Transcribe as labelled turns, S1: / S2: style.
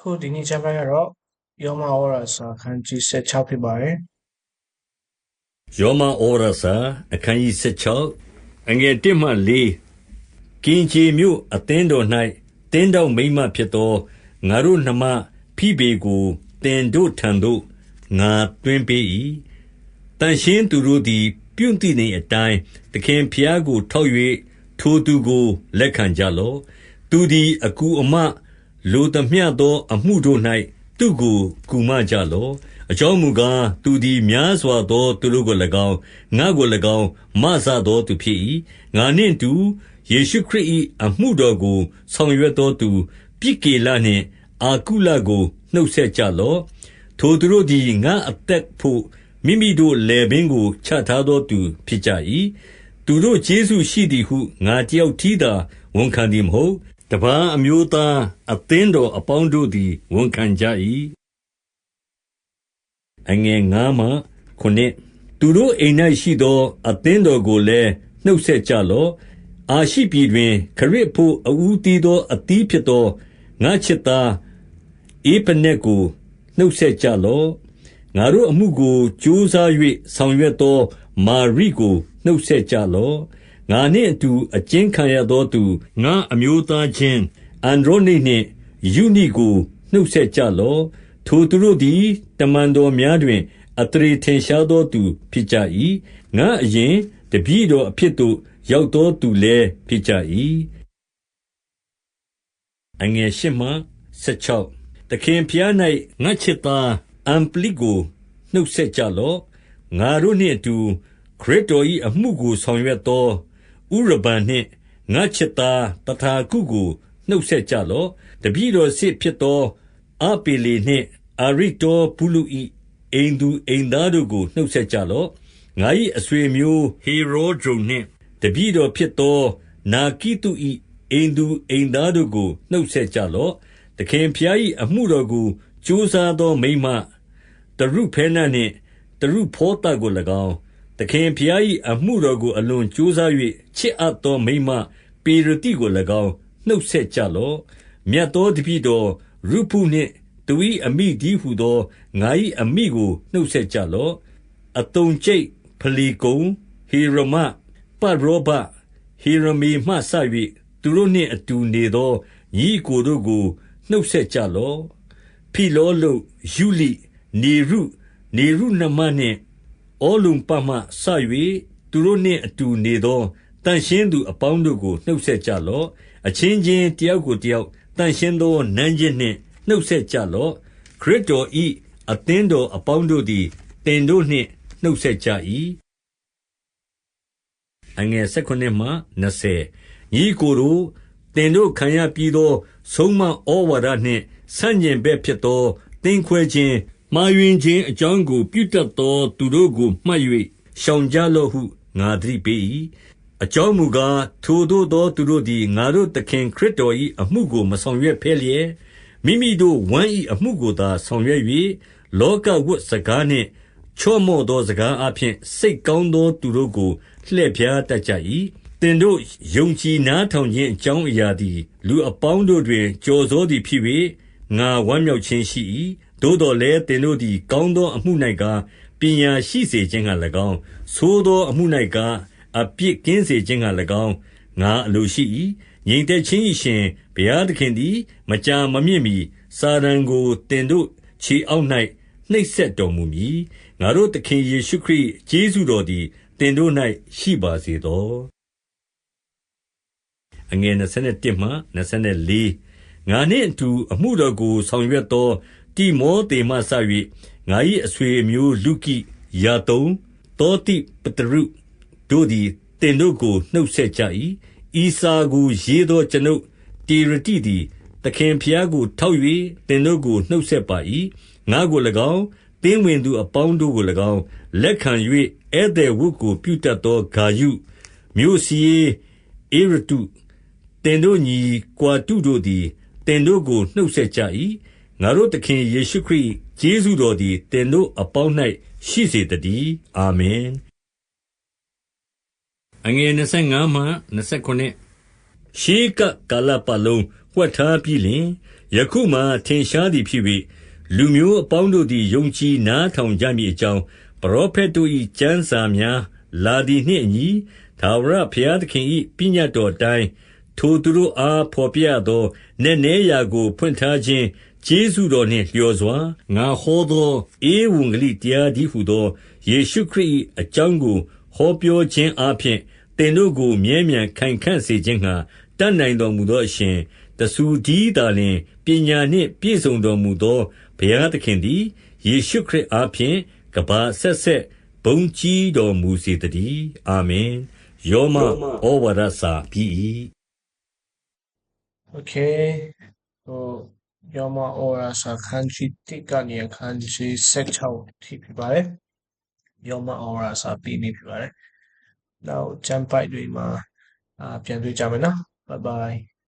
S1: ခုဒီနေ့ကျမ်းပိုင်းကတော့ယောမဩဝါဒစာအခန်းကြီး16ဖြစ်ပါတယ်
S2: ယောမဩရစာအခန်းကြီး16အငယ်1မှ4ကင်ချေမြို့အသင်းတော်၌တင်းတော်မိမ့်မဖြစ်သောငါတို့နှမဖိဘေကိုတင်တို့ထံသို့ငါတွင်ပေး၏တန်ရှင်းသူတို့သည် ပြုံတိနေအတိုင်းသခင်ဖျားကိုထောက်၍ထိုသူကိုလက်ခံကြလော့သူသည်အကူအမ လိုသမျှသော အမှုတို့၌သူ့ကို ကူမကြလော့ အကြောင်းမူကား သူသည် များစွာသော သူတို့ကို၎င်း ငါကို၎င်းမဆသောသူဖြစ်၏ငါနှင့်တူ ယေရှုခရစ်၏အမှုတော်ကို ဆောင်ရွက်သောသူ ပြစ်ကေလနှင့် အာကုလကို နှုတ်ဆက်ကြလော့ ထိုသူတို့သည် ငါအသက်ဖို့ မိမိတို့လယ်ပင်ကို ချထားသောသူ ဖြစ်ကြ၏သူတို့ကျေးဇူးရှိသည်ဟု ငါတယောက်ထီးသာ ဝန်ခံသည်မဟုတ် တပန်းအမျိုးသားအသင်းတော်အပေါင်းတို့သည် ဝန်ခံကြ၏အငယ်9မှ9သူတို့အိမ်၌ရှိသော အသင်းတော်ကိုလည်း နှုတ်ဆက်ကြလော့ အာရှိပြည်တွင် ခရစ်ဖို့ အဦးသီးသော အသီးဖြစ်သော ငါချစ်သားဧပနက်ကို နှုတ်ဆက်ကြလော့ ငါတို့အမှုကို ကြိုးစား၍ဆောင်ရွက်သော မာရိကို နှုတ်ဆက်ကြလော့ ငါနှင့်အတူ အကျဉ်းခံရသောသူ ငါအမျိုးသားချင်းအန်ဒရောနိနှင့် ယုနိကို နှုတ်ဆက်ကြလော့ ထိုသူတို့သည် တမန်တော်များတွင် အသရေထင်ရှားသောသူ ဖြစ်ကြ၏ငါအရင်တပည့်တော်အဖြစ်သို့ ရောက်သောသူလည်း ဖြစ်ကြ၏အငယ်၈မှ16သခင်ဖျား၌ငါချစ်သားအမ်ပလိကို နှုတ်ဆက်ကြလော့ ငါတို့နှင့်အတူ ခရစ်တော်၏အမှုကို ဆောင်ရွက်သော ဥရဘန်နှင့် ငါချစ်သားတထာကုကို နှုတ်ဆက်ကြလော့ တပည့်တော်စစ်ဖြစ်သော အပေလေနှင့် အာရိတောပုလု၏အိမ်သူအိမ်သားတို့ကို နှုတ်ဆက်ကြလော့ ငါ၏အဆွေမျိုးဟေရောဒုန်နှင့် တပည့်တော်ဖြစ်သော နာကိတု၏အိမ်သူအိမ်သားတို့ကို နှုတ်ဆက်ကြလော့ သခင်ဖျား၏အမှုတော်ကို ကြိုးစားသောမိမတရုဖဲနနှင့် တရုဖောသကို၎င်း သခင်ဖျား၏အမှုတော်ကို အလွန်ကြိုးစား၍ချစ်အပ်သောမိမပေရတိကို၎င်း နှုတ်ဆက်ကြလော့ မြတ်သောတပည့်တော်ရုဖုနှင့် သူ၏အမိဒီဟုသော ငါ၏အမိကို နှုတ်ဆက်ကြလော့အတုံကျိတ် ဖလီကုံဟေရမပတ်ရောဘ ဟေရမေမှဆ၍သူတို့နှင့်အတူနေသော ညီကိုတို့ကို နှုတ်ဆက်ကြလော့ ဖိလောလုယူလိ နေရု နေရုနှမနှင့် အောလုံပမှဆ၍သူတို့နှင့်အတူနေသောတန်ရှင်းသူအပေါင်းတို့ကို နှုတ်ဆက်ကြလော့ အချင်းချင်း တယောက်ကိုတယောက်တန်ရှင်းသော နမ်းခြင်းနှင့် နှုတ်ဆက်ကြလော့ ခရစ်တော်ဤအသင်းတော်အပေါင်းတို့သည်တင်တို့နှင့် နှုတ်ဆက်ကြ၏အငယ်၁၉မှ20ညီကိုတို့တင်တို့ခံရပြီးသော ဆုံးမဩဝါဒနှင့် ဆန့်ကျင်ဘက်ဖြစ်သော သင်ခွဲခြင်း မှားယွင်းခြင်းအကြောင်းကို ပြုတတ်သော သူတို့ကို မှတ်၍ရှောင်ကြလော့ဟု ငါသတိပေး၏အကြောင်းမူကား ထိုသို့သော သူတို့သည် ငါတို့သခင်ခရစ်တော်၏အမှုကို မဆောင်ရွက်ဖဲလျက် မိမိတို့ဝမ်း၏အမှုကိုသာ ဆောင်ရွက်၍လောကဝတ်စကားနှင့် ချော့မော့သော စကားအဖျင်စိတ်ကောင်းသော သူတို့ကို လှည့်ဖြားတတ်ကြ၏တင်တို့ယုံကြည်နားထောင်ခြင်း အကြောင်းအရာသည် လူအပေါင်းတို့တွင်ကြော်စောသည်ဖြစ်၍ငါဝမ်းမြောက်ခြင်းရှိ၏ သို့တော်လည်းတင်တို့သည် ကောင်းသောအမှု၌ကား ပညာရှိစေခြင်းက၎င်းသို့သောအမှု၌ကား အပြစ်ကင်းစေခြင်းက၎င်း ငါအလိုရှိ၏ငြိမ်သက်ခြင်းရှင်ဘုရားသခင်သည် မကြာမမြင့်မီစာရန်ကိုတင်တို့ခြေအောက်၌နှိပ်စက်တော်မူမည် ငါတို့သခင်ယေရှုခရစ်ယေရှုတော်သည်တင်တို့၌ရှိပါစေသောအငယ်27မှ24ငါနှင့်အတူ အမှုတော်ကို ဆောင်ရွက်သော တိမောသေမှဆ၍ငါ၏အဆွေအမျိုးလူကိ ယာတုံတောတိပတရုတို့သည်တင်တို့ကို နှုတ်ဆက်ကြ၏ဤစာကိုရေးသော ကျွန်ုပ်တေရတိသည် သခင်ဖျားကို ထောက်၍တင်တို့ကို နှုတ်ဆက်ပါ၏ငါကို၎င်း သင်းဝင်သူအပေါင်းတို့ကို၎င်း လက်ခံ၍ဧည့်သည်ဝတ်ကို ပြုတတ်သော ဂါယု မြို့စီဧရတုတင်တို့ညီကွာတုတို့သည်တင်တို့ကို နှုတ်ဆက်ကြ၏ ငါတို့သခင်ယေရှုခရစ်ယေရှုတော်သည်တင်တို့အပေါင်း၌ရှိစေတည်း အာမင်အငယ်25မှ29ရှေးကကာလပတ်လုံး ဝှက်ထားပြီးလျှင် ယခုမှာ ထင်ရှားသည်ဖြစ်၍လူမျိုးအပေါင်းတို့သည် ယုံကြည်နားထောင်ကြမည်အကြောင်း ပရောဖက်တို့၏ကျမ်းစာများလာသည်နှင့်အညီသာဝရဘုရားသခင်၏ပညတ်တော်တိုင်း ထိုသူတို့အားဖော်ပြသောနည်းနည်းရာကို ဖွင့်ထားခြင်း ကျေးဇူးတော်နှင့်လျော်စွာ ငါဟောသော ဧဝံဂလိတရားဒီဟုသော ယေရှုခရစ်၏အကြောင်းကို ဟောပြောခြင်းအပြင်သင်တို့ကို မြဲမြံခိုင်ခန့်စေခြင်းငှာတတ်နိုင်တော်မူသောအရှင် တဆူဒီသာလင် ပညာနှင့်ပြည့်စုံတော်မူသော ဘုရားသခင်သည် ယေရှုခရစ်အားဖြင့်ကဘာဆက်ဆက် ဘုံကြီးတော်မူစေတည်း အာမင်ယောမဩဝါဒစာပြီး
S1: Okay. So Yoma Ora sa kanji tika ni kanji sekchao ti pi pare. Yoma Ora sa pi mi pi pare. Now jump by တွေမှာအာပြန်တွေ့ကြမယ်နော် Bye bye.